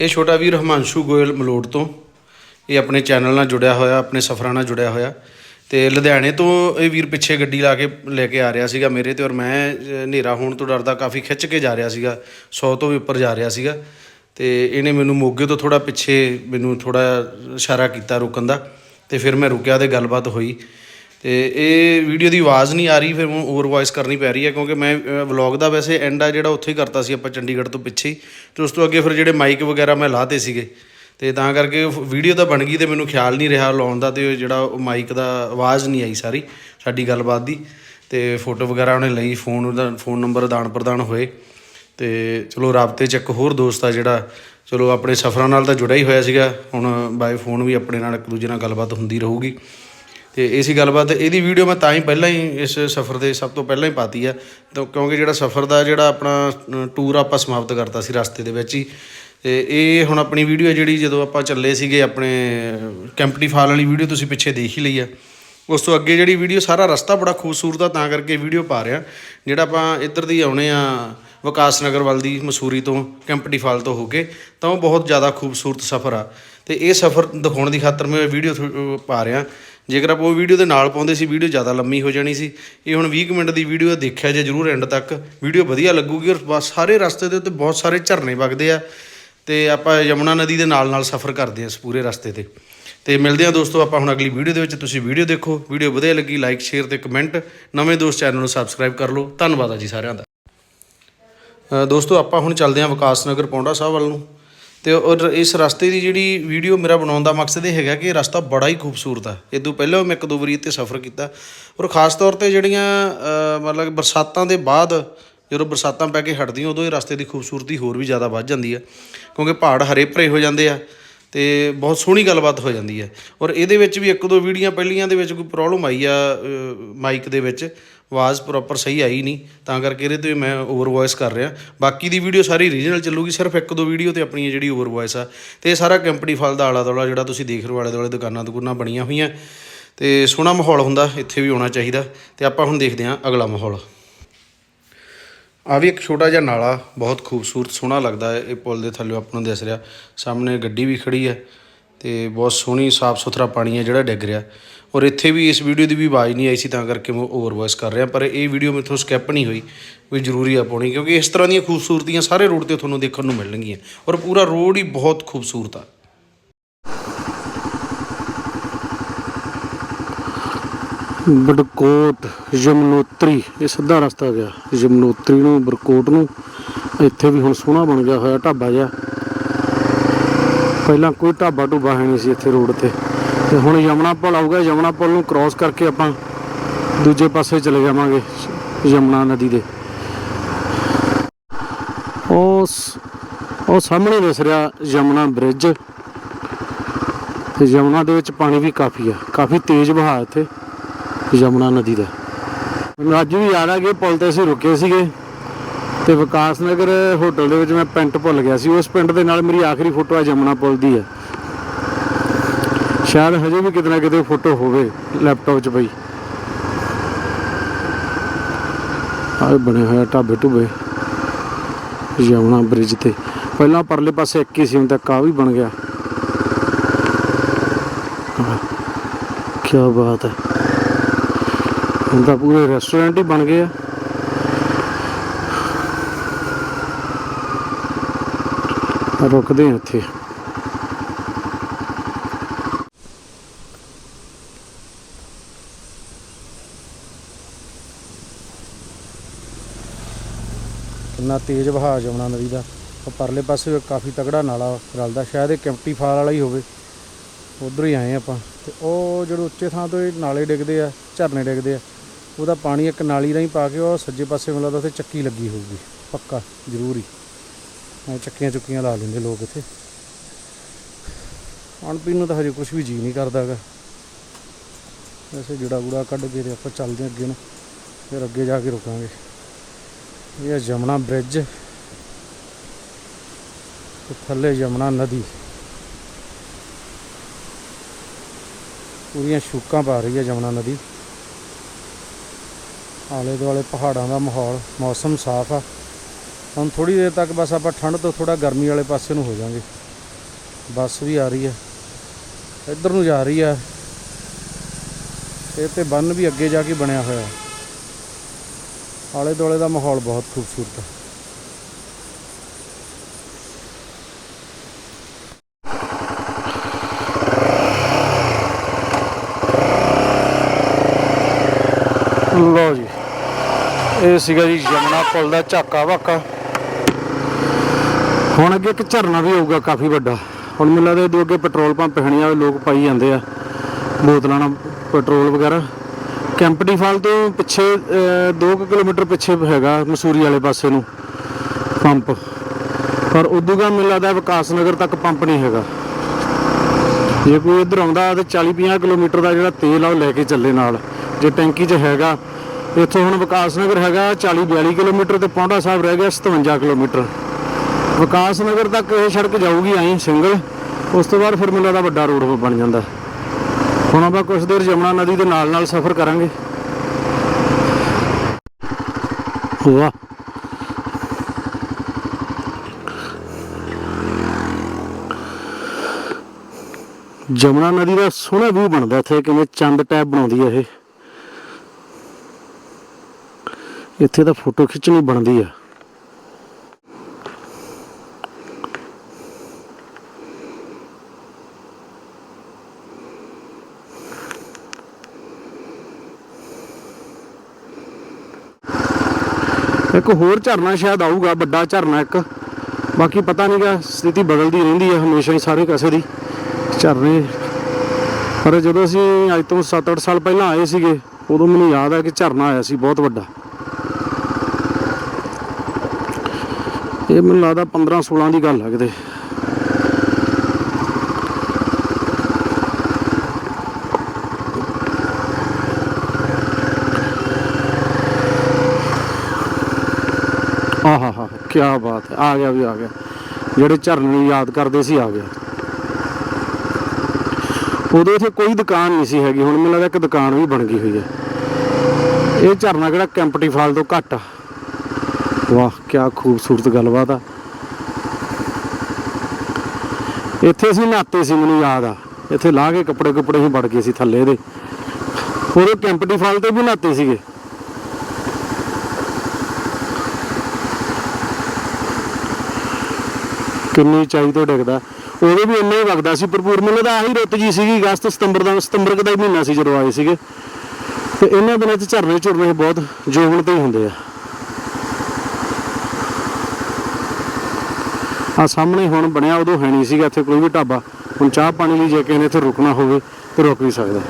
ਇਹ ਛੋਟਾ ਵੀਰ ਹਮਾਂਸ਼ੂ ਗੋਇਲ ਮਲੋੜ ਤੋਂ। ਇਹ ਆਪਣੇ ਚੈਨਲ ਨਾਲ ਜੁੜਿਆ ਹੋਇਆ, ਆਪਣੇ ਸਫ਼ਰਾਂ ਨਾਲ ਜੁੜਿਆ ਹੋਇਆ। ਤੇ ਲੁਧਿਆਣੇ ਤੋਂ ਇਹ ਵੀਰ ਪਿੱਛੇ ਗੱਡੀ ਲਾ ਕੇ, ਲੈ ਕੇ ਆ ਰਿਹਾ ਸੀਗਾ ਮੇਰੇ ਤੇ ਔਰ ਮੈਂ ਹਨੇਰਾ ਹੋਣ ਤੋਂ ਡਰਦਾ ਕਾਫੀ ਖਿੱਚ ਕੇ ਜਾ ਰਿਹਾ ਸੀਗਾ 100 ਤੋਂ ਵੀ ਉੱਪਰ ਜਾ ਰਿਹਾ ਸੀਗਾ। ਤੇ ਇਹਨੇ ਮੈਨੂੰ ਮੋਗੇ ਤੋਂ ਥੋੜਾ ਪਿੱਛੇ ਮੈਨੂੰ ਥੋੜਾ ਇਸ਼ਾਰਾ ਕੀਤਾ ਰੁਕਣ ਦਾ। ਤੇ ਫਿਰ ਮੈਂ ਰੁਕਿਆ ਤੇ ਗੱਲਬਾਤ ਹੋਈ। ਤੇ ਇਹ ਵੀਡੀਓ ਦੀ ਆਵਾਜ਼ ਨਹੀਂ ਆ ਰਹੀ, ਫਿਰ ਮੈਨੂੰ ਓਵਰ ਵੌਇਸ ਕਰਨੀ ਪੈ ਰਹੀ ਹੈ, ਕਿਉਂਕਿ ਮੈਂ ਵਲੌਗ ਦਾ ਵੈਸੇ ਐਂਡ ਆ ਜਿਹੜਾ ਉੱਥੇ ਹੀ ਕਰਤਾ ਸੀ ਆਪਾਂ ਚੰਡੀਗੜ੍ਹ ਤੋਂ ਪਿੱਛੇ ਹੀ। ਤੇ ਉਸ ਤੋਂ ਅੱਗੇ ਫਿਰ ਜਿਹੜੇ ਮਾਈਕ ਵਗੈਰਾ ਮੈਂ ਲਾਤੇ ਸੀਗੇ, ਤੇ ਤਾਂ ਕਰਕੇ ਵੀਡੀਓ ਤਾਂ ਬਣ ਗਈ ਤੇ ਮੈਨੂੰ ਖਿਆਲ ਨਹੀਂ ਰਿਹਾ ਲਾਉਣ ਦਾ ਤੇ ਜਿਹੜਾ ਉਹ ਮਾਈਕ ਦਾ ਆਵਾਜ਼ ਨਹੀਂ ਆਈ ਸਾਰੀ, ਸਾਡੀ ਗੱਲਬਾਤ ਦੀ। ਤੇ ਫੋਟੋ ਵਗੈਰਾ ਉਹਨੇ ਲਈ ਫੋਨ ਦਾ ਫੋਨ ਨੰਬਰ ਆਦਾਨ ਪ੍ਰਦਾਨ ਹੋਏ। ਤੇ ਚਲੋ ਰਾਬਤੇ ਚ ਇੱਕ ਹੋਰ ਦੋਸਤ ਆ ਜਿਹੜਾ, ਚਲੋ ਆਪਣੇ ਸਫ਼ਰਾਂ ਨਾਲ ਤਾਂ ਜੁੜਿਆ ਹੀ ਹੋਇਆ ਸੀਗਾ, ਹੁਣ ਬਾਈ ਫੋਨ ਵੀ ਆਪਣੇ ਨਾਲ ਇੱਕ ਦੂਜੇ ਨਾਲ ਗੱਲਬਾਤ ਹੁੰਦੀ ਰਹੂਗੀ। ਤੇ ਇਸੀ ਗੱਲਬਾਤ ਇਹਦੀ ਵੀਡੀਓ ਮੈਂ ਤਾਂ ਹੀ ਪਹਿਲਾਂ ਹੀ ਇਸ ਸਫ਼ਰ ਦੇ ਸਭ ਤੋਂ ਪਹਿਲਾਂ ਹੀ ਪਾਤੀ ਆ। ਤਾਂ ਕਿਉਂਕਿ ਜਿਹੜਾ ਸਫ਼ਰ ਦਾ ਜਿਹੜਾ ਆਪਣਾ ਟੂਰ ਆਪਾਂ ਸਮਾਪਤ ਕਰਤਾ ਸੀ ਰਸਤੇ ਦੇ ਵਿੱਚ ਹੀ। ਤੇ ਇਹ ਹੁਣ ਆਪਣੀ ਵੀਡੀਓ ਜਿਹੜੀ ਜਦੋਂ ਆਪਾਂ ਚੱਲੇ ਸੀਗੇ ਆਪਣੇ ਕੈਂਪਟੀ ਫਾਲ ਵਾਲੀ ਵੀਡੀਓ ਤੁਸੀਂ ਪਿੱਛੇ ਦੇਖ ਹੀ ਲਈ ਆ। ਉਸ ਤੋਂ ਅੱਗੇ ਜਿਹੜੀ ਵੀਡੀਓ ਸਾਰਾ ਰਸਤਾ ਬੜਾ ਖੂਬਸੂਰਤ ਆ, ਤਾਂ ਕਰਕੇ ਵੀਡੀਓ ਪਾ ਰਿਹਾ। ਜਿਹੜਾ ਆਪਾਂ ਇੱਧਰ ਦੀ ਆਉਣੇ ਆ, ਵਿਕਾਸ ਨਗਰ ਵੱਲ ਦੀ ਮਸੂਰੀ ਤੋਂ ਕੈਂਪਟੀ ਫਾਲ ਤੋਂ ਹੋ ਕੇ, ਤਾਂ ਉਹ ਬਹੁਤ ਜ਼ਿਆਦਾ ਖੂਬਸੂਰਤ ਸਫ਼ਰ ਆ। ਤੇ ਇਹ ਸਫ਼ਰ ਦਿਖਾਉਣ ਦੀ ਖਾਤਰ ਮੈਂ ਵੀਡੀਓ ਪਾ ਰਿਹਾ। ਜੇਕਰ ਆਪਾਂ ਉਹ ਵੀਡੀਓ ਦੇ ਨਾਲ ਪਾਉਂਦੇ ਸੀ, ਵੀਡੀਓ ਜ਼ਿਆਦਾ ਲੰਮੀ ਹੋ ਜਾਣੀ ਸੀ। ਇਹ ਹੁਣ 20 ਕੁ ਮਿੰਟ ਦੀ ਵੀਡੀਓ ਦੇਖਿਆ ਜੇ ਜਰੂਰ ਐਂਡ ਤੱਕ। ਵੀਡੀਓ ਵਧੀਆ ਲੱਗੂਗੀ ਔਰ ਬਸ ਸਾਰੇ ਰਸਤੇ ਦੇ ਉੱਤੇ ਬਹੁਤ ਸਾਰੇ ਝਰਨੇ ਵਗਦੇ ਆ। ਤੇ ਆਪਾਂ ਯਮੁਨਾ ਨਦੀ ਦੇ ਨਾਲ ਨਾਲ ਸਫ਼ਰ ਕਰਦੇ ਆ ਇਸ ਪੂਰੇ ਰਸਤੇ ਤੇ। ਤੇ ਮਿਲਦੇ ਆ ਦੋਸਤੋ, ਆਪਾਂ ਹੁਣ ਅਗਲੀ ਵੀਡੀਓ ਦੇ ਵਿੱਚ। ਤੁਸੀਂ ਵੀਡੀਓ ਦੇਖੋ, ਵੀਡੀਓ ਵਧੀਆ ਲੱਗੀ ਲਾਈਕ ਸ਼ੇਅਰ ਤੇ ਕਮੈਂਟ ਨਵੇਂ ਦੋਸਤ ਚੈਨਲ ਨੂੰ ਸਬਸਕ੍ਰਾਈਬ ਕਰ ਲਓ। ਧੰਨਵਾਦ ਆ ਜੀ ਸਾਰਿਆਂ ਦਾ। ਦੋਸਤੋ, ਆਪਾਂ ਹੁਣ ਚੱਲਦੇ ਹਾਂ ਵਿਕਾਸ ਨਗਰ, ਪੌਂਡਾ ਸਾਹਿਬ ਵੱਲ ਨੂੰ। ਤੇ ਔਰ ਇਸ ਰਸਤੇ ਦੀ ਜਿਹੜੀ ਵੀਡੀਓ ਮੇਰਾ ਬਣਾਉਣ ਦਾ ਮਕਸਦ ਇਹ ਹੈਗਾ ਕਿ ਇਹ ਰਸਤਾ ਬੜਾ ਹੀ ਖੂਬਸੂਰਤ ਆ। ਇਦੋਂ ਪਹਿਲਾਂ ਮੈਂ ਇੱਕ ਦੋ ਵਾਰੀ ਇੱਥੇ ਸਫ਼ਰ ਕੀਤਾ ਔਰ ਖਾਸ ਤੌਰ ਤੇ ਜਿਹੜੀਆਂ ਮਤਲਬ ਬਰਸਾਤਾਂ ਦੇ ਬਾਅਦ ਜਦੋਂ ਬਰਸਾਤਾਂ ਪੈ ਕੇ ਹਟਦੀਆਂ, ਉਦੋਂ ਇਹ ਰਸਤੇ ਦੀ ਖੂਬਸੂਰਤੀ ਹੋਰ ਵੀ ਜ਼ਿਆਦਾ ਵੱਧ ਜਾਂਦੀ ਆ, ਕਿਉਂਕਿ ਪਹਾੜ ਹਰੇ ਭਰੇ ਹੋ ਜਾਂਦੇ ਆ ਤੇ ਬਹੁਤ ਸੋਹਣੀ ਗੱਲਬਾਤ ਹੋ ਜਾਂਦੀ ਹੈ ਔਰ ਇਹਦੇ ਵਿੱਚ ਵੀ ਇੱਕ ਦੋ ਵੀਡੀਓ ਪਹਿਲੀਆਂ ਦੇ ਵਿੱਚ ਕੋਈ ਪ੍ਰੋਬਲਮ ਆਈ ਆ ਮਾਈਕ ਦੇ ਵਿੱਚ। ਆਵਾਜ਼ ਪ੍ਰੋਪਰ ਸਹੀ ਆਈ ਨਹੀਂ, ਤਾਂ ਕਰਕੇ ਇਹਦੇ ਤੇ ਮੈਂ ਓਵਰ ਵੌਇਸ ਕਰ ਰਿਹਾ। ਬਾਕੀ ਦੀ ਵੀਡੀਓ ਸਾਰੀ ਰੀਜਨਲ ਚੱਲੂਗੀ, ਸਿਰਫ ਇੱਕ ਦੋ ਵੀਡੀਓ ਤੇ ਆਪਣੀ ਜਿਹੜੀ ਓਵਰ ਵੌਇਸ ਆ। ਤੇ ਇਹ ਸਾਰਾ ਕੰਪਨੀ ਫਲ ਦਾ ਆਲਾ ਦੁਆਲਾ ਜਿਹੜਾ ਤੁਸੀਂ ਦੇਖ ਰਹੇ ਹੋ ਆਲੇ ਦੁਆਲੇ ਦੁਕਾਨਾਂ ਦੁਕਾਨਾਂ ਬਣੀਆਂ ਹੋਈਆਂ। ਤੇ ਸੋਹਣਾ ਮਾਹੌਲ ਹੁੰਦਾ, ਇੱਥੇ ਵੀ ਆਉਣਾ ਚਾਹੀਦਾ। ਤੇ ਆਪਾਂ ਹੁਣ ਦੇਖਦੇ ਹਾਂ ਅਗਲਾ ਮਾਹੌਲ। ਆ ਵੀ ਇੱਕ ਛੋਟਾ ਜਿਹਾ ਨਾਲਾ, ਬਹੁਤ ਖੂਬਸੂਰਤ, ਸੋਹਣਾ ਲੱਗਦਾ ਹੈ। ਇਹ ਪੁਲ ਦੇ ਥੱਲੇ ਆਪਾਂ ਨੂੰ ਦਿਸ ਰਿਹਾ। ਸਾਹਮਣੇ ਗੱਡੀ ਵੀ ਖੜੀ ਹੈ। ਤੇ ਬਹੁਤ ਸੋਹਣੀ ਸਾਫ਼ ਸੁਥਰਾ ਪਾਣੀ ਹੈ ਜਿਹੜਾ ਡਿੱਗ ਰਿਹਾ। ਔਰ ਇੱਥੇ ਵੀ ਇਸ ਵੀਡੀਓ ਦੀ ਵੀ ਆਵਾਜ਼ ਨਹੀਂ ਆਈ ਸੀ, ਤਾਂ ਕਰਕੇ ਮੈਂ ਓਵਰ ਵੌਇਸ ਕਰ ਰਿਹਾ, ਪਰ ਇਹ ਵੀਡੀਓ ਮੇਥੋਂ ਸਕਿਪ ਨਹੀਂ ਹੋਈ, ਵੀ ਜ਼ਰੂਰੀ ਆ ਪਾਉਣੀ, ਕਿਉਂਕਿ ਇਸ ਤਰ੍ਹਾਂ ਦੀਆਂ ਖੂਬਸੂਰਤੀਆਂ ਸਾਰੇ ਰੋਡ ਤੇ ਤੁਹਾਨੂੰ ਦੇਖਣ ਨੂੰ ਮਿਲਣਗੀਆਂ, ਔਰ ਪੂਰਾ ਰੋਡ ਹੀ ਬਹੁਤ ਖੂਬਸੂਰਤ ਆ। ਬੜਕੋਟ, ਯਮਨੋਤਰੀ, ਇਹ ਸਿੱਧਾ ਰਸਤਾ ਗਿਆ, ਯਮਨੋਤਰੀ ਨੂੰ ਬਰਕੋਟ ਨੂੰ, ਇੱਥੇ ਵੀ ਹੁਣ ਸੋਹਣਾ ਬਣ ਗਿਆ ਹੋਇਆ ਢਾਬਾ ਜਿਹਾ। ਪਹਿਲਾਂ ਕੋਈ ਢਾਬਾ ਢੁੱਬਾ ਹੈ ਨਹੀਂ ਸੀ ਇੱਥੇ ਰੋਡ ਤੇ। ਤੇ ਹੁਣ ਯਮਨਾ ਪੁਲ ਆਊਗਾ, ਯਮਨਾ ਪੁਲ ਨੂੰ ਕ੍ਰਾਸ ਕਰਕੇ ਆਪਾਂ ਦੂਜੇ ਪਾਸੇ ਚਲੇ ਜਾਵਾਂਗੇ, ਯਮਨਾ ਨਦੀ ਦੇ। ਉਸ ਉਹ ਸਾਹਮਣੇ ਦਿਸ ਰਿਹਾ ਯਮਨਾ ਬ੍ਰਿਜ ਤੇ ਯਮਨਾ ਦੇ ਵਿੱਚ ਪਾਣੀ ਵੀ ਕਾਫੀ ਆ, ਕਾਫੀ ਤੇਜ਼ ਵਹਾਅ ਇੱਥੇ, ਯਮੁਨਾ ਨਦੀ ਦਾ। ਮੈਨੂੰ ਅੱਜ ਵੀ ਯਾਦ ਆ ਕਿ ਪੁਲ ਤੇ ਅਸੀਂ ਰੁਕੇ ਸੀਗੇ, ਤੇ ਵਿਕਾਸ ਨਗਰ ਹੋਟਲ ਦੇ ਵਿੱਚ ਮੈਂ ਪਿੰਟ ਭੁੱਲ ਗਿਆ ਸੀ। ਉਸ ਪਿੰਡ ਦੇ ਨਾਲ ਮੇਰੀ ਆਖਰੀ ਫੋਟੋ ਆ ਯਮੁਨਾ ਪੁਲ ਦੀ ਹੈ ਸ਼ਾਇਦ ਹਜੇ ਵੀ ਕਿਤੇ ਨਾ ਕਿਤੇ ਫੋਟੋ ਹੋਵੇ ਲੈਪਟਾਪ 'ਚ ਪਈ ਆਹ ਬਣੇ ਹੋਇਆ ਢਾਬੇ ਢੁਬੇ। ਯਮੁਨਾ ਬ੍ਰਿਜ ਤੇ। ਪਹਿਲਾਂ ਪਰਲੇ ਪਾਸੇ ਇੱਕ ਹੀ ਸੀ, ਹੁਣ ਤੱਕ ਆ ਵੀ ਬਣ ਗਿਆ। ਕੀ ਬਾਤ ਹੈ। ਹੁਣ ਤਾਂ ਪੂਰੇ ਰੈਸਟੋਰੈਂਟ ਹੀ ਬਣ ਗਏ ਆ। ਰੁਕਦੇ ਹਾਂ ਇੱਥੇ। ਕਿੰਨਾ ਤੇਜ਼ ਵਹਾਅ ਜਮਨਾ ਨਦੀ ਦਾ, ਉਹ ਪਰਲੇ ਪਾਸੇ ਕਾਫੀ ਤਗੜਾ ਨਾਲਾ ਰਲਦਾ, ਸ਼ਾਇਦ ਇਹ ਕੈਂਪਟੀ ਫਾਲ ਵਾਲਾ ਹੀ ਹੋਵੇ। ਉਧਰ ਹੀ ਆਏ ਆਪਾਂ, ਤੇ ਉਹ ਜਿਹੜੇ ਉੱਚੇ ਥਾਂ ਤੋਂ ਇਹ ਨਾਲੇ ਡਿੱਗਦੇ ਆ, ਝਰਨੇ ਡਿੱਗਦੇ ਆ, ਉਹਦਾ ਪਾਣੀ ਇੱਕ ਨਾਲੀ ਰਾਹੀਂ ਪਾ ਕੇ ਉਹ ਸੱਜੇ ਪਾਸੇ ਮਿਲਦਾ ਉੱਥੇ ਚੱਕੀ ਲੱਗੀ ਹੋਊਗੀ, ਪੱਕਾ, ਜ਼ਰੂਰੀ ਚੱਕੀਆਂ ਚੁੱਕੀਆਂ ਲਾ ਲੈਂਦੇ ਲੋਕ ਇੱਥੇ। ਖਾਣ ਪੀਣ ਨੂੰ ਤਾਂ ਹਜੇ ਕੁਝ ਵੀ ਜੀ ਨਹੀਂ ਕਰਦਾਗਾ ਵੈਸੇ ਜੁੜਾ ਗੁੜਾ ਕੱਢ ਕੇ ਤੇ ਆਪਾਂ ਚੱਲਦੇ ਅੱਗੇ ਨੂੰ, ਫਿਰ ਅੱਗੇ ਜਾ ਕੇ ਰੁਕਾਂਗੇ। ਇਹ ਹੈ ਯਮੁਨਾ ਬ੍ਰਿਜ। ਤੇ ਥੱਲੇ ਯਮੁਨਾ ਨਦੀ। ਪੂਰੀਆਂ ਸ਼ੂਕਾਂ ਪਾ ਰਹੀ ਹੈ ਯਮੁਨਾ ਨਦੀ। ਆਲੇ ਦੁਆਲੇ ਪਹਾੜਾਂ ਦਾ ਮਾਹੌਲ, ਮੌਸਮ ਸਾਫ਼ ਆ। ਹੁਣ ਥੋੜੀ ਦੇਰ ਤੱਕ ਬਸ ਆਪਾਂ ਠੰਡ ਤੋਂ ਥੋੜਾ ਗਰਮੀ ਵਾਲੇ ਪਾਸੇ ਨੂੰ ਹੋ ਜਾਾਂਗੇ ਬੱਸ ਵੀ ਆ ਰਹੀ ਹੈ ਇੱਧਰ ਨੂੰ ਜਾ ਰਹੀ ਹੈ ਇਹ ਤੇ ਬੰਨ ਵੀ ਅੱਗੇ ਜਾ ਕੇ ਬਣਿਆ ਹੋਇਆ। ਆਲੇ ਦੁਆਲੇ ਦਾ ਮਾਹੌਲ ਬਹੁਤ ਖੂਬਸੂਰਤ ਹੈ। ਲੋ ਜੀ, ਇਹ ਸੀਗਾ ਜੀ ਯਮਨਾ ਪੁਲ ਦਾ ਝਾਕਾ ਵਾਕਾ। ਹੁਣ ਅੱਗੇ ਇੱਕ ਝਰਨਾ ਵੀ ਆਊਗਾ ਕਾਫੀ ਵੱਡਾ। ਹੁਣ ਮੈਨੂੰ ਲੱਗਦਾ ਇਹਦੇ ਅੱਗੇ ਪੈਟਰੋਲ ਪੰਪ ਹਣੀ ਆ ਲੋਕ ਪਾਈ ਜਾਂਦੇ ਆ, ਬੋਤਲਾਂ ਨਾਲ ਪੈਟਰੋਲ ਵਗੈਰਾ। ਕੈਂਪਟੀ ਫਾਲ ਤੋਂ ਪਿੱਛੇ 2 ਕਿਲੋਮੀਟਰ ਪਿੱਛੇ ਹੈਗਾ ਮਸੂਰੀ ਵਾਲੇ ਪਾਸੇ ਨੂੰ ਪੰਪ। ਪਰ ਉਦੋਂਗਾ ਮੈਨੂੰ ਲੱਗਦਾ ਵਿਕਾਸ ਨਗਰ ਤੱਕ ਪੰਪ ਨਹੀਂ ਹੈਗਾ। ਜੇ ਕੋਈ ਇੱਧਰ ਆਉਂਦਾ ਤਾਂ 40 50 ਕਿਲੋਮੀਟਰ ਦਾ ਜਿਹੜਾ ਤੇਲ ਆ ਉਹ ਲੈ ਕੇ ਚੱਲੇ ਨਾਲ। ਜੇ ਟੈਂਕੀ 'ਚ ਹੈਗਾ, ਇੱਥੋਂ ਹੁਣ ਵਿਕਾਸ ਨਗਰ ਹੈਗਾ 40 42 ਕਿਲੋਮੀਟਰ ਤੇ ਪੌਂਡਾ ਸਾਹਿਬ ਰਹਿ ਗਿਆ 57 ਕਿਲੋਮੀਟਰ। ਵਿਕਾਸ ਨਗਰ ਤੱਕ ਇਹ ਸੜਕ ਜਾਊਗੀ ਆਈ ਸਿੰਗਲ, ਉਸ ਤੋਂ ਬਾਅਦ ਫਿਰ ਮੈਨੂੰ ਲੱਗਦਾ ਵੱਡਾ ਰੋਡ ਬਣ ਜਾਂਦਾ। ਹੁਣ ਆਪਾਂ ਕੁਝ ਦੇਰ ਯਮੁਨਾ ਨਦੀ ਦੇ ਨਾਲ ਨਾਲ ਸਫ਼ਰ ਕਰਾਂਗੇ। ਵਾਹ। ਜਮਨਾ ਨਦੀ ਦਾ ਸੋਹਣਾ ਵਿਊ ਬਣਦਾ ਇੱਥੇ, ਕਿਵੇਂ ਚੰਦ ਟੈਪ ਬਣਾਉਂਦੀ ਹੈ ਇਹ। ਇੱਥੇ ਤਾਂ ਫੋਟੋ ਖਿੱਚਣੀ ਬਣਦੀ ਆ। ਇੱਕ ਹੋਰ ਝਰਨਾ ਸ਼ਾਇਦ ਆਊਗਾ, ਵੱਡਾ ਝਰਨਾ ਇੱਕ। ਬਾਕੀ ਪਤਾ ਨਹੀਂਗਾ ਸਥਿਤੀ ਬਦਲਦੀ ਰਹਿੰਦੀ ਹੈ ਹਮੇਸ਼ਾ ਹੀ ਸਾਰੇ ਕਾਸੇ ਦੀ ਝਰਨੇ। ਪਰ ਜਦੋਂ ਅਸੀਂ ਅੱਜ ਤੋਂ 7-8 ਸਾਲ ਪਹਿਲਾਂ ਆਏ ਸੀਗੇ, ਉਦੋਂ ਮੈਨੂੰ ਯਾਦ ਆ ਕਿ ਝਰਨਾ ਆਇਆ ਸੀ, ਬਹੁਤ ਵੱਡਾ। ਇਹ ਮੈਨੂੰ ਲੱਗਦਾ 15-16 ਦੀ ਗੱਲ ਹੈ ਕਿਤੇ ਆਹਾ ਹਾ ਕੀ ਬਾਤ ਹੈ। ਆ ਗਿਆ ਵੀ ਆ ਗਿਆ। ਜਿਹੜੇ ਝਰਨੇ ਨੂੰ ਯਾਦ ਕਰਦੇ ਸੀ, ਆ ਗਿਆ। ਉਦੋਂ ਇੱਥੇ ਕੋਈ ਦੁਕਾਨ ਨਹੀਂ ਸੀ ਹੈਗੀ। ਹੁਣ ਮੈਨੂੰ ਲੱਗਦਾ ਇੱਕ ਦੁਕਾਨ ਵੀ ਬਣ ਗਈ ਹੋਈ ਹੈ। ਇਹ ਝਰਨਾ ਕਿਹੜਾ ਕੈਂਪਟੀ ਫਾਲ ਤੋਂ ਘੱਟ ਆ। ਵਾਹ ਕੀ ਖੂਬਸੂਰਤ ਗੱਲਬਾਤ ਆ। ਇੱਥੇ ਅਸੀਂ ਨਹਾਤੇ ਸੀ, ਮੈਨੂੰ ਯਾਦ ਆ। ਇੱਥੇ ਲਾ ਕੇ ਕੱਪੜੇ ਕੁਪੜੇ ਹੀ ਵੜ ਗਏ ਸੀ ਥੱਲੇ ਦੇ। ਉਦੋਂ ਕੈਂਪਟੀ ਫਾਲ ਤੇ ਵੀ ਨਹਾਤੇ ਸੀਗੇ। ਕਿੰਨੀ ਉਚਾਈ ਤੋਂ ਡਿੱਗਦਾ। ਉਹਦੇ ਵੀ ਇੰਨਾ ਹੀ ਵਗਦਾ ਸੀ, ਭਰਪੂਰ ਮੈਨੂੰ ਤਾਂ ਆਹੀ ਰੁੱਤ ਜੀ ਸੀਗੀ, ਅਗਸਤ, ਸਤੰਬਰ ਦਾ ਸਤੰਬਰ ਦਾ ਹੀ ਮਹੀਨਾ ਸੀ ਜਦੋਂ ਆਏ ਸੀਗੇ। ਤੇ ਇਹਨਾਂ ਦਿਨਾਂ 'ਚ ਝਰਨੇ ਝੁਰਨੇ ਬਹੁਤ ਜੋਗਣ ਤੇ ਹੀ ਹੁੰਦੇ ਆ। ਆ ਸਾਹਮਣੇ ਹੁਣ ਬਣਿਆ ਉਦੋਂ ਹੈ ਨਹੀਂ ਸੀਗਾ, ਇੱਥੇ ਕੋਈ ਵੀ ਢਾਬਾ। ਹੁਣ ਚਾਹ ਪਾਣੀ ਲਈ ਜੇ ਕਿਸੇ ਨੇ ਇੱਥੇ ਰੁਕਣਾ ਹੋਵੇ, ਤੇ ਰੁਕ ਵੀ ਸਕਦਾ।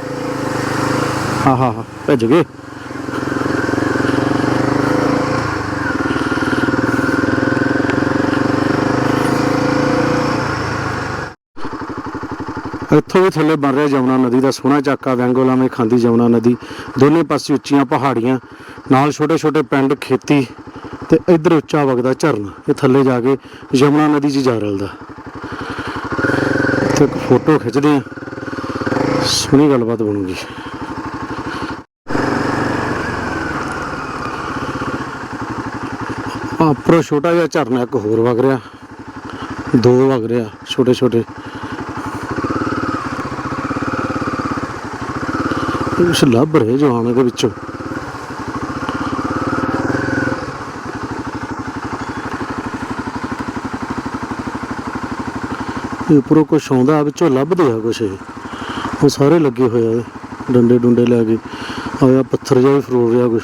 ਹਾਂ ਭੱਜ ਗਏ। ਇੱਥੋਂ ਵੀ ਥੱਲੇ ਬਣ ਰਿਹਾ ਜਮਨਾ ਨਦੀ ਦਾ ਸੋਹਣਾ ਚੱਕਾ ਵੈਂਗੋਲਾਵੇਂ ਖਾਂਦੀ ਜਮਨਾ ਨਦੀ। ਦੋਨੇ ਪਾਸੇ ਉੱਚੀਆਂ ਪਹਾੜੀਆਂ, ਨਾਲ ਛੋਟੇ ਛੋਟੇ ਪਿੰਡ, ਖੇਤੀ ਤੇ ਇੱਧਰ ਉੱਚਾ ਵਗਦਾ ਝਰਨਾ। ਇਹ ਥੱਲੇ ਜਾ ਕੇ ਯਮੁਨਾ ਨਦੀ 'ਚ ਜਾ ਰਲਦਾ। ਇੱਥੇ ਇੱਕ ਫੋਟੋ ਖਿੱਚਦੇ ਆ ਸੋਹਣੀ ਗੱਲਬਾਤ ਬਣੂਗੀ। ਆ ਛੋਟਾ ਜਿਹਾ ਝਰਨਾ ਇੱਕ ਹੋਰ ਵਗ ਰਿਹਾ। ਦੋ ਵਗ ਰਿਹਾ ਛੋਟੇ ਛੋਟੇ ਕੁਛ ਲੱਭ ਰਹੇ ਜਵਾਨਾਂ ਦੇ ਵਿੱਚੋਂ। ਇਹ ਉੱਪਰੋਂ ਕੁਛ ਆਉਂਦਾ ਵਿੱਚੋਂ ਲੱਭਦੇ ਆ ਕੁਛ ਇਹ। ਉਹ ਸਾਰੇ ਲੱਗੇ ਹੋਏ ਆ ਡੰਡੇ ਡੁੰਡੇ ਲੈ ਕੇ। ਆਇਆ ਪੱਥਰ ਜਿਹਾ ਵੀ ਫਰੋਲ ਰਿਹਾ ਕੁਛ।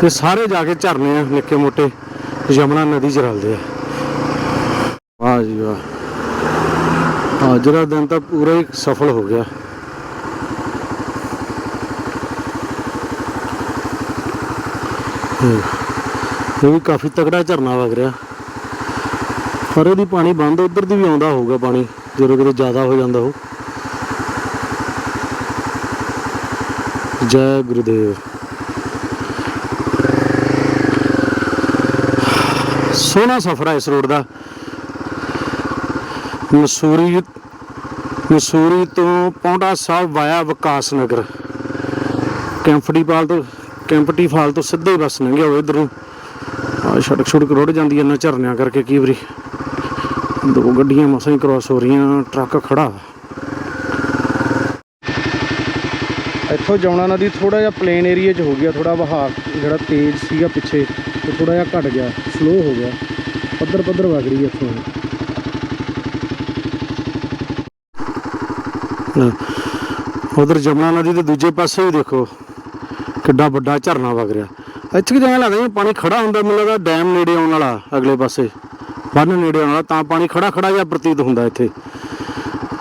ਤੇ ਸਾਰੇ ਜਾ ਕੇ ਝਰਨੇ ਆ, ਨਿੱਕੇ ਮੋਟੇ। ਯਮੁਨਾ ਨਦੀ ਚ ਰਲਦੇ ਆ। ਵਾਹ ਜੀ ਵਾਹ। ਅੱਜ ਦਾ ਦਿਨ ਤਾਂ ਪੂਰਾ ਹੀ ਸਫਲ ਹੋ ਗਿਆ। ਇਹ ਵੀ ਕਾਫੀ ਤਕੜਾ ਝਰਨਾ ਵਗ ਰਿਹਾ। ਪਰ ਇਹਦੀ ਪਾਣੀ ਬੰਦ, ਉਧਰ ਦੀ ਵੀ ਆਉਂਦਾ ਹੋਊਗਾ ਪਾਣੀ, ਜਦੋਂ ਕਿਤੇ ਜ਼ਿਆਦਾ ਹੋ ਜਾਂਦਾ ਹੋ ਜੈ ਗੁਰਦੇਵ। ਸੋਹਣਾ ਸਫ਼ਰ ਹੈ ਇਸ ਰੋਡ ਦਾ। ਮਸੂਰੀ ਮਸੂਰੀ ਤੋਂ ਪੌਂਡਾ ਸਾਹਿਬ ਵਾਇਆ ਵਿਕਾਸ ਨਗਰ। ਕੈਂਫੜੀਪਾਲ ਤੋਂ ਕੈਂਪਟੀ ਫਾਲ ਤੋਂ ਸਿੱਧਾ ਹੀ ਬੱਸ ਲੰਘਿਆ ਹੋਵੇ ਇਧਰ। ਨੂੰ ਆ ਸੜਕ ਸੜਕ ਰੁੜ ਜਾਂਦੀ ਹੈ ਨਾ ਝਰਨਿਆਂ ਕਰਕੇ ਕੀ ਵਾਰੀ। ਦੋ ਗੱਡੀਆਂ ਮਸਾਂ ਹੀ ਕ੍ਰਾਸ ਹੋ ਰਹੀਆਂ, ਟਰੱਕ ਖੜਾ ਵਾ। ਇੱਥੋਂ ਜਮਨਾ ਨਦੀ ਥੋੜਾ ਜਿਹਾ ਪਲੇਨ ਏਰੀਆ 'ਚ ਹੋ ਗਿਆ ਥੋੜਾ ਵਹਾਅ ਜਿਹੜਾ ਤੇਜ਼ ਸੀਗਾ ਪਿੱਛੇ ਉਹ ਥੋੜਾ ਜਿਹਾ ਘਟ ਗਿਆ ਸਲੋ ਹੋ ਗਿਆ। ਪੱਧਰ ਪੱਧਰ ਵਗ ਰਹੀ ਹੈ ਇੱਥੋਂ। ਉਧਰ ਜਮਨਾ ਨਦੀ ਦੇ ਦੂਜੇ ਪਾਸੇ ਵੀ ਦੇਖੋ, ਕਿੱਡਾ ਵੱਡਾ ਝਰਨਾ ਵਗ ਰਿਹਾ। ਇੱਥੇ ਕਿ ਜਿਵੇਂ ਲੱਗਦਾ ਜਿਵੇਂ ਪਾਣੀ ਖੜਾ ਹੁੰਦਾ, ਮੈਨੂੰ ਲੱਗਦਾ ਡੈਮ ਨੇੜੇ ਆਉਣ ਵਾਲਾ, ਅਗਲੇ ਪਾਸੇ। ਬੰਨ ਨੇੜੇ ਆਉਣ ਵਾਲਾ, ਤਾਂ ਪਾਣੀ ਖੜਾ ਖੜਾ ਜਿਹਾ ਪ੍ਰਤੀਤ ਹੁੰਦਾ ਇੱਥੇ।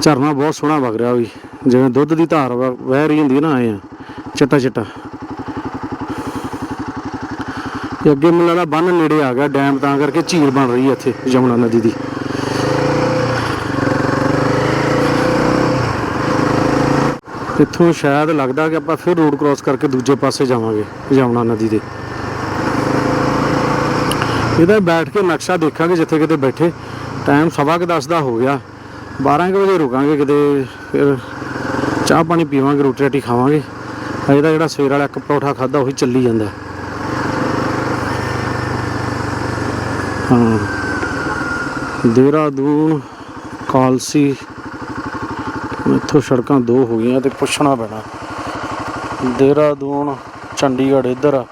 ਝਰਨਾ ਬਹੁਤ ਸੋਹਣਾ ਵਗ ਰਿਹਾ ਵੀ। ਜਿਵੇਂ ਦੁੱਧ ਦੀ ਧਾਰ ਵਹਿ ਰਹੀ ਹੁੰਦੀ ਹੈ ਨਾ, ਆਏ ਆ, ਚਟਾ ਚਟਾ। ਇਹ ਅੱਗੇ ਮੈਨੂੰ ਲੱਗਦਾ ਬੰਨ ਨੇੜੇ ਆ ਗਿਆ ਡੈਮ, ਤਾਂ ਕਰਕੇ ਝੀਲ ਬਣ ਰਹੀ ਹੈ ਇੱਥੇ ਯਮੁਨਾ ਨਦੀ ਦੀ। ਇੱਥੋਂ ਸ਼ਾਇਦ ਲੱਗਦਾ ਕਿ ਆਪਾਂ ਫਿਰ ਰੋਡ ਕ੍ਰਾਸ ਕਰਕੇ ਦੂਜੇ ਪਾਸੇ ਜਾਵਾਂਗੇ ਯਮੁਨਾ ਨਦੀ ਦੇ। ਇਹਦਾ ਬੈਠ ਕੇ ਨਕਸ਼ਾ ਦੇਖਾਂਗੇ, ਜਿੱਥੇ ਕਿਤੇ ਬੈਠੇ। ਟਾਈਮ ਸਵਾ ਕੇ ਦਸ ਦਾ ਹੋ ਗਿਆ। 12 ਕੁ ਵਜੇ ਰੁਕਾਂਗੇ ਕਿਤੇ, ਫਿਰ ਚਾਹ ਪਾਣੀ ਪੀਵਾਂਗੇ, ਰੋਟੀ ਰਾਟੀ ਖਾਵਾਂਗੇ। ਅਜੇ ਤਾਂ ਜਿਹੜਾ ਸਵੇਰ ਵਾਲਾ ਇੱਕ ਪਰੌਠਾ ਖਾਦਾ ਉਹੀ ਚੱਲੀ ਜਾਂਦਾ। ਹਾਂ। ਦੇਹਰਾਦੂਨ, ਕਾਲਸੀ, ਇੱਥੋਂ ਸੜਕਾਂ ਦੋ ਹੋ ਗਈਆਂ ਤੇ ਪੁੱਛਣਾ ਪੈਣਾ। ਦੇਹਰਾਦੂਨ, ਚੰਡੀਗੜ੍ਹ ਇੱਧਰ,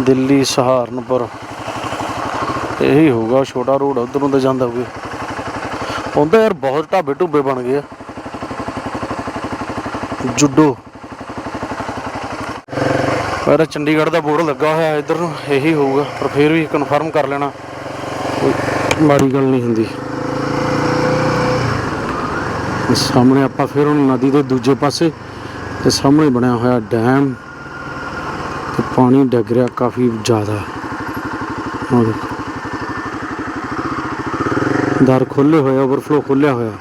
ਦਿੱਲੀ, ਸਹਾਰਨਪੁਰ। ਇਹੀ ਹੋਊਗਾ, ਛੋਟਾ ਰੋਡ, ਉਧਰੋਂ ਤਾਂ ਜਾਂਦਾ ਹੋਵੇ ਹੁੰਦਾ ਯਾਰ ਬਹੁਤ ਢਾਬੇ ਢੁੱਬੇ ਬਣ ਗਏ ਆ। ਜੁੱਡੋ। ਪਰ ਚੰਡੀਗੜ੍ਹ ਦਾ ਬੋਰਡ ਲੱਗਾ ਹੋਇਆ, ਇੱਧਰ ਨੂੰ ਇਹੀ ਹੋਊਗਾ, ਪਰ ਫਿਰ ਵੀ ਕਨਫਰਮ ਕਰ ਲੈਣਾ। ਮਾੜੀ ਗੱਲ ਨਹੀਂ ਹੁੰਦੀ। ਸਾਹਮਣੇ ਆਪਾਂ ਫਿਰ ਹੁਣ ਨਦੀ ਦੇ ਦੂਜੇ ਪਾਸੇ, ਤੇ ਸਾਹਮਣੇ ਬਣਿਆ ਹੋਇਆ ਡੈਮ, ਤੇ ਪਾਣੀ ਡਿੱਗ ਰਿਹਾ ਕਾਫੀ ਜ਼ਿਆਦਾ। ਉਹ ਦੇਖੋ। ਦਰ ਖੋਲੇ ਹੋਏ ਓਵਰਫਲੋ ਖੋਲਿਆ ਹੋਇਆ।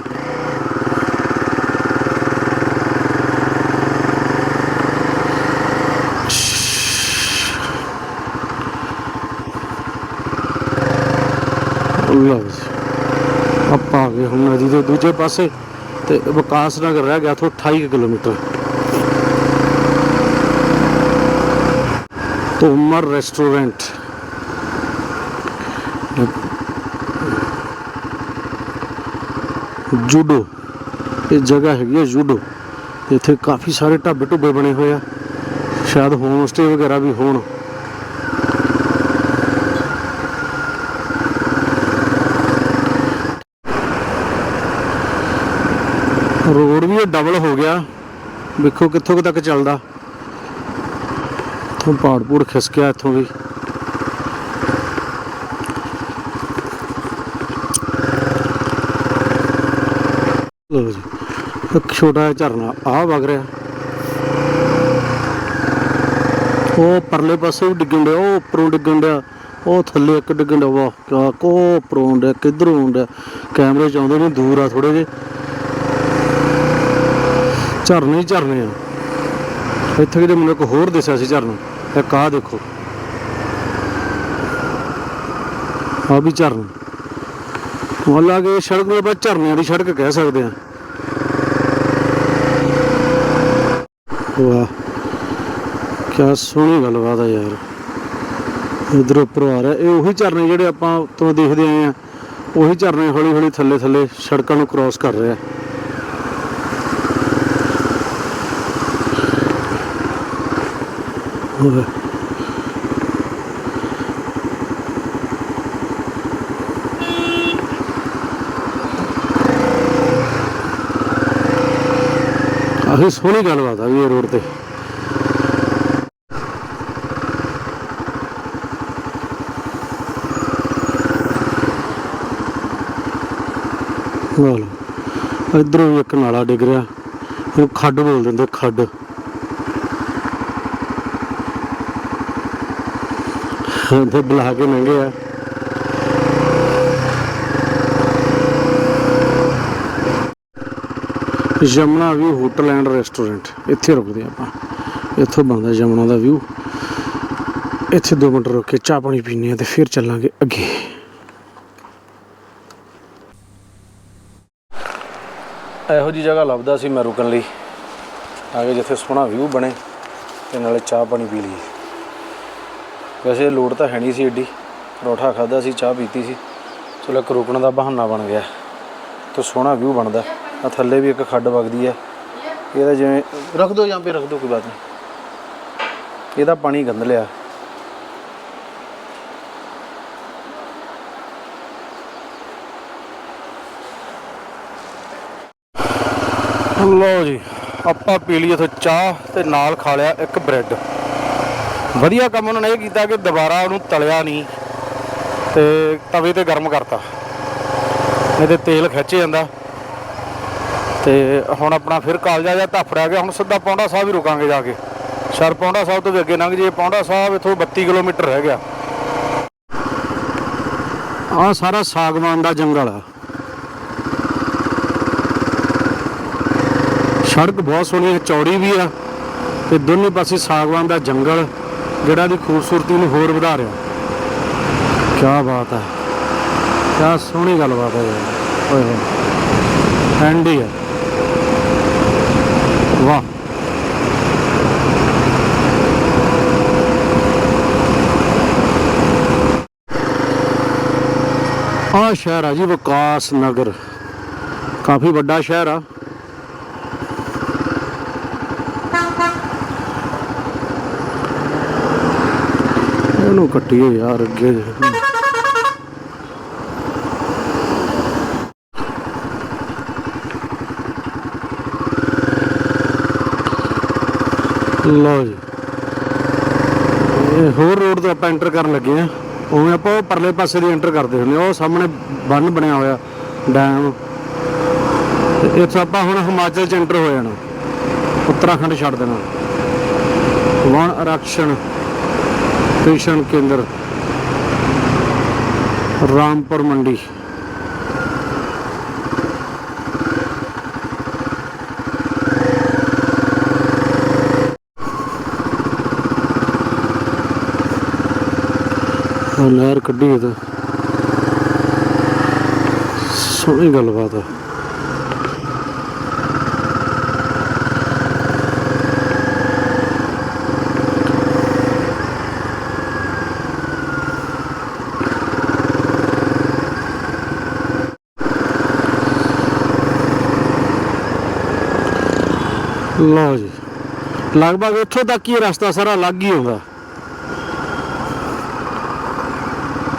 ਲਓ ਜੀ। ਆਪਾਂ ਆ ਗਏ ਹੁਣ ਨਦੀ ਦੇ ਦੂਜੇ ਪਾਸੇ ਤੇ ਵਿਕਾਸ ਨਗਰ ਰਹਿ ਗਿਆ ਤੋਂ 28 ਕੁ ਕਿਲੋਮੀਟਰ। ਤੋਮਰ ਰੈਸਟੋਰੈਂਟ। ਜੂਡੋ। ਇਹ ਜਗ੍ਹਾ ਹੈਗੀ ਹੈ ਜੂਡੋ। ਇੱਥੇ ਕਾਫੀ ਸਾਰੇ ਢਾਬੇ ਢੁੱਬੇ ਬਣੇ ਹੋਏ ਆ। ਸ਼ਾਇਦ ਹੋਮ ਸਟੇ ਵਗੈਰਾ ਵੀ ਹੋਣ ਰੋਡ ਵੀ ਇਹ ਡਬਲ ਹੋ ਗਿਆ ਵੇਖੋ ਕਿੱਥੋਂ ਕੁ ਤੱਕ ਚੱਲਦਾ। ਇੱਥੋਂ ਪਹਾੜ ਪੂੜ ਖਿਸਕਿਆ ਇੱਥੋਂ ਵੀ। ਲਓ ਜੀ, ਇੱਕ ਛੋਟਾ ਜਿਹਾ ਝਰਨਾ ਆ ਵਗ ਰਿਹਾ। ਉਹ ਪਰਲੇ ਪਾਸੇ ਵੀ ਡਿੱਗਣ ਡਿਆ, ਉਹ ਉੱਪਰੋਂ ਡਿੱਗਣ ਡਿਆ, ਉਹ ਥੱਲੇ ਇੱਕ ਡਿੱਗਣ ਡਿਆ। ਵਾਹ, ਕਿਆ ਕੋ ਉੱਪਰੋਂ ਡਿਆ, ਕਿੱਧਰੋਂ ਡਿਆ। ਕੈਮਰੇ ਚ ਆਉਂਦੇ ਨੇ ਦੂਰ ਆ ਥੋੜੇ ਜਿਹੇ। ਝਰਨੇ ਹੀ ਝਰਨੇ ਆ। ਇੱਥੇ ਕਿਤੇ ਮੈਨੂੰ ਇੱਕ ਹੋਰ ਦਿਸਿਆ ਸੀ ਝਰਨਾ। ਇੱਕ ਆਹ ਦੇਖੋ। ਆ ਵੀ ਝਰਨਾ। ਹਾਲਾਂਕਿ ਸੜਕ ਨੂੰ ਆਪਾਂ ਝਰਨਿਆਂ ਦੀ ਸੜਕ ਕਹਿ ਸਕਦੇ ਆ ਵਾਹ। ਕਿਆ ਸੋਹਣੀ ਗੱਲਬਾਤ ਆ ਯਾਰ। ਇਧਰ ਉੱਪਰ ਆ ਰਿਹਾ। ਇਹ ਉਹੀ ਝਰਨੇ ਜਿਹੜੇ ਆਪਾਂ ਉੱਤੋਂ ਦੇਖਦੇ ਆਏ ਆ। ਉਹੀ ਝਰਨੇ ਹੌਲੀ ਹੌਲੀ ਥੱਲੇ ਥੱਲੇ ਸੜਕਾਂ ਨੂੰ ਕ੍ਰਾਸ ਕਰ ਰਿਹਾ। ਆ ਹੋਵੇ ਸੋਹਣੀ ਗੱਲਬਾਤ ਆ ਵੀ ਇਹ ਰੋਡ ਤੇ। ਵਾਹ ਇਧਰੋਂ ਇੱਕ ਨਾਲਾ ਡਿੱਗ ਰਿਹਾ। ਉਹ ਖੱਡ ਬੋਲ ਦਿੰਦੇ ਖੱਡ। ਇੱਥੇ ਬੁਲਾ ਕੇ ਲੰਘੇ ਆ। Yamuna view hotel and restaurant, ਇੱਥੇ ਰੁਕਦੇ ਆਪਾਂ। ਇੱਥੋਂ ਬਣਦਾ ਯਮਨਾ ਦਾ ਵਿਊ। ਇੱਥੇ 2 ਮਿੰਟ ਰੁਕ ਕੇ ਚਾਹ ਪਾਣੀ ਪੀਣੇ ਆ ਤੇ ਫਿਰ ਚੱਲਾਂਗੇ ਅੱਗੇ। ਇਹੋ ਜੀ ਜਗ੍ਹਾ ਲੱਭਦਾ ਸੀ ਮੈਂ ਰੁਕਣ ਲਈ ਤਾਂ ਕਿ ਜਿੱਥੇ ਸੋਹਣਾ ਵਿਊ ਬਣੇ ਤੇ ਨਾਲੇ ਚਾਹ ਪਾਣੀ ਪੀ ਲਈਏ। ਵੈਸੇ ਲੋੜ ਤਾਂ ਹੈ ਨਹੀਂ ਸੀ ਏਡੀ। ਪਰੌਠਾ ਖਾਦਾ ਸੀ, ਚਾਹ ਪੀਤੀ ਸੀ। ਚਲੋ ਇੱਕ ਰੁਕਣ ਦਾ ਬਹਾਨਾ ਬਣ ਗਿਆ। ਤੇ ਸੋਹਣਾ ਵਿਊ ਬਣਦਾ। ਆ ਥੱਲੇ ਵੀ ਇੱਕ ਖੱਡ ਵਗਦੀ ਹੈ ਇਹਦਾ ਜਿਵੇਂ ਰੱਖ ਦੋ ਜਾਂ ਪੇ ਰੱਖ ਦੋ, ਕੋਈ ਬਾਤ ਨਹੀਂ। ਇਹਦਾ ਪਾਣੀ ਗੰਦ ਲਿਆ। ਲਓ ਜੀ, ਆਪਾਂ ਪੀ ਲਈ ਇੱਥੇ ਚਾਹ ਤੇ ਨਾਲ ਖਾ ਲਿਆ ਇੱਕ ਬ੍ਰੈਡ। ਵਧੀਆ ਕੰਮ ਉਹਨਾਂ ਨੇ ਇਹ ਕੀਤਾ ਕਿ ਦੁਬਾਰਾ ਉਹਨੂੰ ਤਲਿਆ ਨਹੀਂ ਤੇ ਤਵੇ ਤੇ ਗਰਮ ਕਰਤਾ। ਇਹਦੇ ਤੇਲ ਖਿੱਚ ਜਾਂਦਾ। ਤੇ ਹੁਣ ਆਪਣਾ ਫਿਰ ਕਾਲਜਾ ਜਾਂ ਧੱਫ ਰਹਿ ਗਿਆ। ਹੁਣ ਸਿੱਧਾ ਪੌਂਡਾ ਸਾਹਿਬ ਹੀ ਰੁਕਾਂਗੇ ਜਾ ਕੇ। ਸ਼ਰ ਪੌਂਡਾ ਸਾਹਿਬ ਤੋਂ ਵੀ ਅੱਗੇ ਲੰਘ ਜੇ ਪੌਂਡਾ ਸਾਹਿਬ ਇਥੋਂ 32 ਕਿਲੋਮੀਟਰ ਰਹਿ ਗਿਆ। ਆ ਸਾਰਾ ਸਾਗਵਾਨ ਦਾ ਜੰਗਲ। ਆ ਸੜਕ ਬਹੁਤ ਸੋਹਣੀ ਹੈ, ਚੌੜੀ ਵੀ ਆ ਤੇ ਦੋਨੇ ਪਾਸੇ ਸਾਗਵਾਨ ਦਾ ਜੰਗਲ। ਜਿਹੜਾ ਦੀ ਖੂਬਸੂਰਤੀ ਨੂੰ ਹੋਰ ਵਧਾ ਰਿਹਾ। ਕੀ ਬਾਤ ਹੈ। ਕੀ ਸੋਹਣੀ ਗੱਲਬਾਤ ਹੈ ਯਾਰ ਓਏ ਹੋਏ। ਐਂਡੀ ਹੈ ਵਾਹ। ਆ ਸ਼ਹਿਰ ਆ ਜੀ ਵਿਕਾਸ ਨਗਰ। ਕਾਫੀ ਵੱਡਾ ਸ਼ਹਿਰ ਆ। ਇਹਨੂੰ ਕੱਟੀਏ ਯਾਰ ਅੱਗੇ। ਲਓ ਜੀ। ਇਹ ਹੋਰ ਰੋਡ ਤੋਂ ਆਪਾਂ ਐਂਟਰ ਕਰਨ ਲੱਗੇ ਆ। ਉਵੇਂ ਆਪਾਂ ਉਹ ਪਰਲੇ ਪਾਸੇ ਦੀ ਐਂਟਰ ਕਰਦੇ ਹੁੰਦੇ ਆ। ਉਹ ਸਾਹਮਣੇ ਬੰਨ ਬਣਿਆ ਹੋਇਆ ਡੈਮ। ਤੇ ਇੱਥੇ ਆਪਾਂ ਹੁਣ ਹਿਮਾਚਲ ਚ ਐਂਟਰ ਹੋ ਜਾਣਾ। ਉੱਤਰਾਖੰਡ ਛੱਡ ਦੇਣਾ। ਵਣ ਆਰਕਸ਼ਣ पेशन केंद्र रामपुर मंडी ਉਹ ਨਹਿਰ ਕੱਢੀ ਇਹ ਤਾਂ ਸੋਹਣੀ ਗੱਲਬਾਤ ਆ ਲਓ ਜੀ। ਲਗਭਗ ਇੱਥੋਂ ਤੱਕ ਹੀ ਰਸਤਾ ਸਾਰਾ ਲੱਗ ਹੀ ਹੁੰਦਾ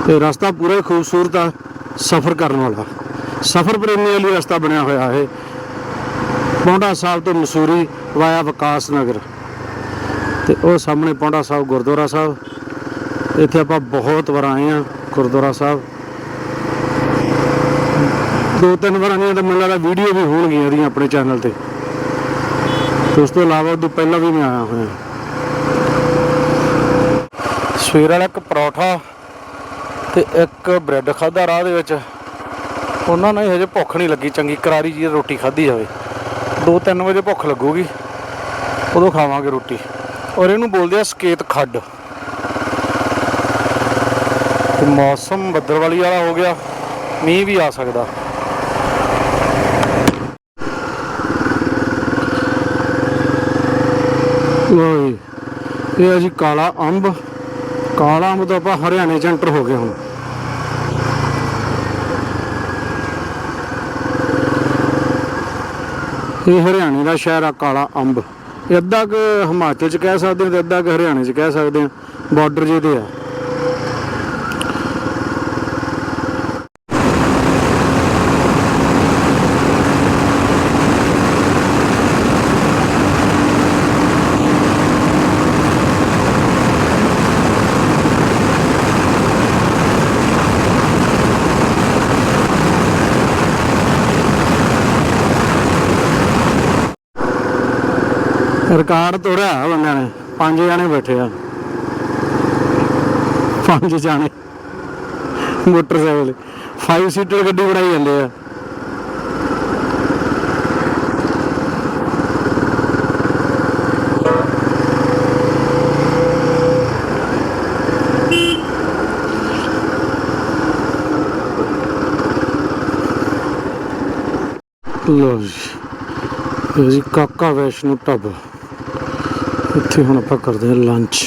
ਤੇ ਰਸਤਾ ਪੂਰਾ ਖੂਬਸੂਰਤ ਆ, ਸਫ਼ਰ ਕਰਨ ਵਾਲਾ। ਸਫ਼ਰ ਪ੍ਰੇਮੀਆਂ ਲਈ ਰਸਤਾ ਬਣਿਆ ਹੋਇਆ ਹੈ ਪੌਂਡਾ ਸਾਹਿਬ ਤੋਂ ਮਸੂਰੀ ਵਾਇਆ ਵਿਕਾਸ ਨਗਰ। ਤੇ ਉਹ ਸਾਹਮਣੇ ਪੌਂਡਾ ਸਾਹਿਬ, ਗੁਰਦੁਆਰਾ ਸਾਹਿਬ। ਇੱਥੇ ਆਪਾਂ ਬਹੁਤ ਵਾਰ ਆਏ ਆ ਗੁਰਦੁਆਰਾ ਸਾਹਿਬ। ਦੋ ਤਿੰਨ ਵਾਰ ਆਈਆਂ ਤਾਂ ਮੈਨੂੰ ਲੱਗਦਾ ਵੀਡੀਓ ਵੀ ਹੋਣਗੀਆਂ ਇਹਦੀਆਂ ਆਪਣੇ ਚੈਨਲ ਤੇ। ਤੇ ਉਸ ਤੋਂ ਇਲਾਵਾ ਉਦੋਂ ਪਹਿਲਾਂ ਵੀ ਮੈਂ ਆਇਆ ਹੋਇਆ। ਸਵੇਰ ਵਾਲਾ ਇੱਕ ਪਰੌਠਾ ਤੇ ਇੱਕ ਬ੍ਰੈਡ ਖਾਦਾ ਰਾਹ ਦੇ ਵਿੱਚ। ਉਹਨਾਂ ਨੂੰ ਹਜੇ ਭੁੱਖ ਨਹੀਂ ਲੱਗੀ, ਚੰਗੀ ਕਰਾਰੀ ਜੀ ਰੋਟੀ ਖਾਧੀ ਜਾਵੇ। 2-3 ਵਜੇ ਭੁੱਖ ਲੱਗੂਗੀ, ਉਦੋਂ ਖਾਵਾਂਗੇ ਰੋਟੀ। ਔਰ ਇਹਨੂੰ ਬੋਲਦੇ ਆ ਸਕੇਤ ਖੱਡ। ਤੇ ਮੌਸਮ ਬੱਦਲਵਾਲੀ ਵਾਲਾ ਹੋ ਗਿਆ, ਮੀਂਹ ਵੀ ਆ ਸਕਦਾ। ਲੋ ਜੀ ਇਹ ਆ ਜੀ ਕਾਲਾ ਅੰਬ। ਕਾਲਾ ਅੰਬ ਤੋਂ ਆਪਾਂ ਹਰਿਆਣੇ ਚ ਐਂਟਰ ਹੋ ਗਏ ਹੁਣ। ਇਹ ਹਰਿਆਣੇ ਦਾ ਸ਼ਹਿਰ ਆ ਕਾਲਾ ਅੰਬ। ਇਹ ਅੱਧਾ ਕੁ ਹਿਮਾਚਲ ਚ ਕਹਿ ਸਕਦੇ ਹਾਂ ਤੇ ਅੱਧਾ ਕੁ ਹਰਿਆਣੇ ਚ ਕਹਿ ਸਕਦੇ ਹਾਂ। ਬਾਰਡਰ ਜਿਹਦੇ ਆ। ਰਿਕਾਰਡ ਤੋੜਿਆ ਬੰਦਿਆਂ ਨੇ। ਪੰਜ ਜਾਣੇ ਬੈਠੇ ਆ। ਪੰਜ ਜਾਣੇ। ਮੋਟਰਸਾਈਕਲ 5 ਸੀਟਰ ਗੱਡੀ ਬਣਾਈ ਜਾਂਦੇ ਆ। ਲੋ ਜੀ ਕਾਕਾ ਵੈਸ਼ਨੂ ਢਾਬਾ। ਇੱਥੇ ਹੁਣ ਆਪਾਂ ਕਰਦੇ ਹਾਂ ਲੰਚ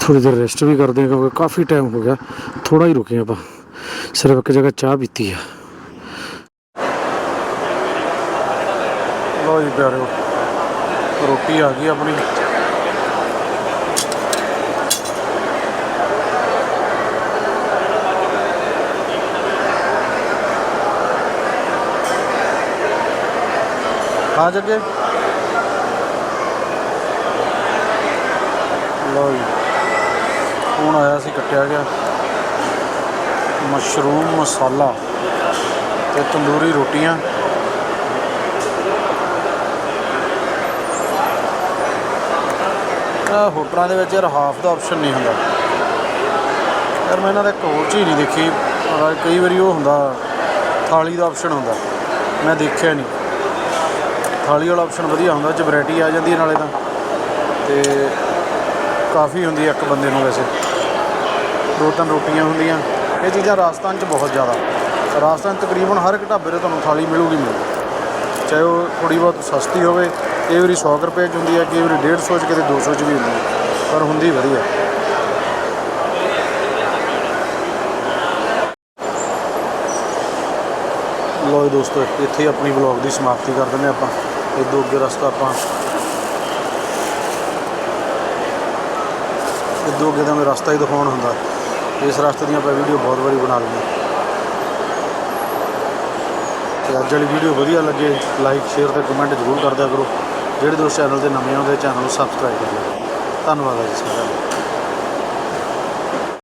ਥੋੜੀ ਦੇਰ ਰੈਸਟ ਵੀ ਕਰਦੇ ਹਾਂ ਕਿਉਂਕਿ ਕਾਫੀ ਟਾਈਮ ਹੋ ਗਿਆ। ਥੋੜਾ ਹੀ ਰੁਕੇ ਆਪਾਂ। ਸਿਰਫ ਇੱਕ ਜਗ੍ਹਾ ਚਾਹ ਪੀਤੀ ਆ। ਲੋ ਜੀ ਪਿਆਰਿਓ, ਰੋਟੀ ਆ ਗਈ ਆਪਣੀ। ਆ ਜੱਗੇ? ਲਓ ਜੀ। ਹੁਣ ਆਇਆ ਸੀ, ਕੱਟਿਆ ਗਿਆ। ਮਸ਼ਰੂਮ ਮਸਾਲਾ ਤੇ ਤੰਦੂਰੀ ਰੋਟੀਆਂ। ਹੋਟਲਾਂ ਦੇ ਵਿੱਚ ਯਾਰ ਹਾਫ ਦਾ ਆਪਸ਼ਨ ਨਹੀਂ ਹੁੰਦਾ। ਯਾਰ ਮੈਂ ਇਹਨਾਂ ਦਾ ਇੱਕ ਹੋਰ ਚੀਜ਼ ਨਹੀਂ ਦੇਖੀ। ਕਈ ਵਾਰੀ ਉਹ ਹੁੰਦਾ, ਥਾਲੀ ਦਾ ਆਪਸ਼ਨ ਹੁੰਦਾ। ਮੈਂ ਦੇਖਿਆ ਨਹੀਂ। ਥਾਲੀ ਵਾਲਾ ਆਪਸ਼ਨ ਵਧੀਆ ਹੁੰਦਾ, ਚ ਵੈਰਾਈਟੀ ਆ ਜਾਂਦੀ ਹੈ ਨਾਲੇ ਤਾਂ। ਤੇ ਕਾਫੀ ਹੁੰਦੀ ਹੈ ਇੱਕ ਬੰਦੇ ਨੂੰ ਵੈਸੇ। ਦੋ ਤਿੰਨ ਰੋਟੀਆਂ ਹੁੰਦੀਆਂ। ਇਹ ਚੀਜ਼ਾਂ ਰਾਜਸਥਾਨ 'ਚ ਬਹੁਤ ਜ਼ਿਆਦਾ। ਰਾਜਸਥਾਨ 'ਚ ਤਕਰੀਬਨ ਹਰ ਇੱਕ ਢਾਬੇ 'ਤੇ ਤੁਹਾਨੂੰ ਥਾਲੀ ਮਿਲੂਗੀ ਮਿਲੂ। ਚਾਹੇ ਉਹ ਥੋੜੀ ਬਹੁਤ ਸਸਤੀ ਹੋਵੇ, ਕਈ ਵਾਰੀ 100 ਕੁ ਰੁਪਏ 'ਚ ਹੁੰਦੀ ਹੈ, ਕਈ ਵਾਰੀ 150 'ਚ ਕਿਤੇ 200 'ਚ ਵੀ ਹੁੰਦੀ ਹੈ। ਪਰ ਹੁੰਦੀ ਵਧੀਆ। ਲੋ ਦੋਸਤੋ, ਇੱਥੇ ਆਪਣੀ ਵਲੌਗ ਦੀ ਸਮਾਪਤੀ ਕਰ ਦਿੰਦੇ ਹਾਂ ਆਪਾਂ। ਦੋ ਅੱਗੇ ਰਸਤਾ ਆਪਾਂ ਇਦੋਂ ਅੱਗੇ ਤਾਂ ਮੈਂ ਰਸਤਾ ਹੀ ਦਿਖਾਉਣ ਹੁੰਦਾ। ਇਸ ਰਸਤੇ ਦੀਆਂ ਆਪਾਂ ਵੀਡੀਓ ਬਹੁਤ ਵਾਰੀ ਬਣਾ ਲਈਆਂ। ਤੇ ਅੱਜ ਵਾਲੀ ਵੀਡੀਓ ਵਧੀਆ ਲੱਗੇ ਲਾਈਕ ਸ਼ੇਅਰ ਤੇ ਕਮੈਂਟ ਜ਼ਰੂਰ ਕਰ ਕਰੋ। ਜਿਹੜੇ ਦੋਸਤ ਚੈਨਲ ਤੇ ਨਵੇਂ ਆਉਂਦੇ ਚੈਨਲ ਨੂੰ ਸਬਸਕ੍ਰਾਈਬ ਕਰ ਲਿਓ ਧੰਨਵਾਦ ਹੈ ਜੀ ਸਾਰਿਆਂ ਦਾ।